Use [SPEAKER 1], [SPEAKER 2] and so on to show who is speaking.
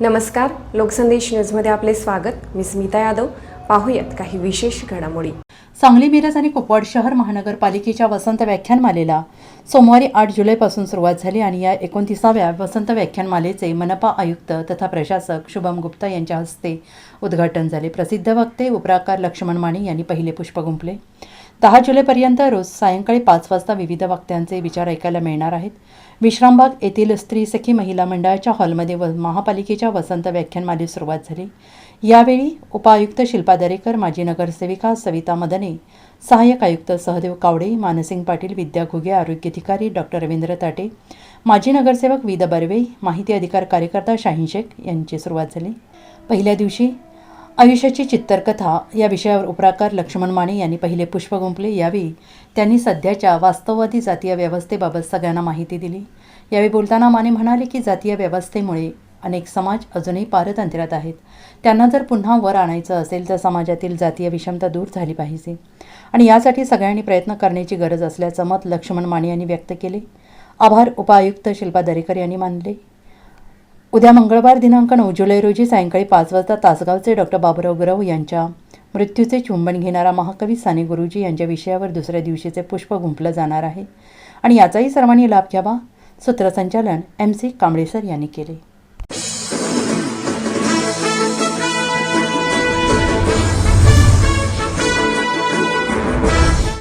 [SPEAKER 1] नमस्कार लोकसंदेश न्यूजमध्ये आपले स्वागत. मी स्मिता यादव. पाहूयात काही विशेष घडामोडी.
[SPEAKER 2] सांगली मिरज आणि कुपवाड शहर महानगरपालिकेच्या वसंत व्याख्यानमालेला सोमवारी आठ जुलैपासून सुरुवात झाली आणि या एकोणतीसाव्या वसंत व्याख्यानमालेचे मनपा आयुक्त तथा प्रशासक शुभम गुप्ता यांच्या हस्ते उद्घाटन झाले. प्रसिद्ध वक्ते उपराकार लक्ष्मण माने यांनी पहिले पुष्प गुंपले दहा जुलैपर्यंत रोज सायंकाळी पाच वाजता विविध वक्त्यांचे विचार ऐकायला मिळणार आहेत. विश्रामबाग येथील स्त्री सखी महिला मंडळाच्या हॉलमध्ये व महापालिकेच्या वसंत व्याख्यानमालेस सुरुवात झाली. यावेळी उपायुक्त शिल्पा दरेकर माजी नगरसेविका सविता मदने सहाय्यक आयुक्त सहदेव कावडे मानसिंग पाटील विद्या घुगे आरोग्य अधिकारी डॉक्टर रवींद्र ताटे माजी नगरसेवक विद बर्वे माहिती अधिकार कार्यकर्ता शाहीन शेख यांची सुरुवात झाली. पहिल्या दिवशी आयुष्याची चित्तरकथा या विषयावर उपराकार लक्ष्मण माने यांनी पहिले पुष्प गुंपले यावेळी त्यांनी सध्याच्या वास्तववादी जातीय व्यवस्थेबाबत सगळ्यांना माहिती दिली. यावेळी बोलताना माने म्हणाले की जातीय व्यवस्थेमुळे अनेक समाज अजूनही पारतंत्र्यात आहेत. त्यांना जर पुन्हा वर आणायचं असेल तर समाजातील जातीय विषमता दूर झाली पाहिजे. आणि यासाठी सगळ्यांनी प्रयत्न करण्याची गरज असल्याचं मत लक्ष्मण माने यांनी व्यक्त केले. आभार उपायुक्त शिल्पा दरेकर यांनी मानले. उद्या मंगळवार दिनांक नऊ जुलै रोजी सायंकाळी पाच वाजता तासगावचे डॉक्टर बाबुराव गुरव यांच्या मृत्यूचे चुंबन घेणारा महाकवी साने गुरुजी यांच्या विषयावर दुसऱ्या दिवशीचे पुष्प गुंफलं जाणार आहे. आणि याचाही सर्वांनी लाभ घ्यावा सूत्रसंचालन एम सी कांबळेसर यांनी केले.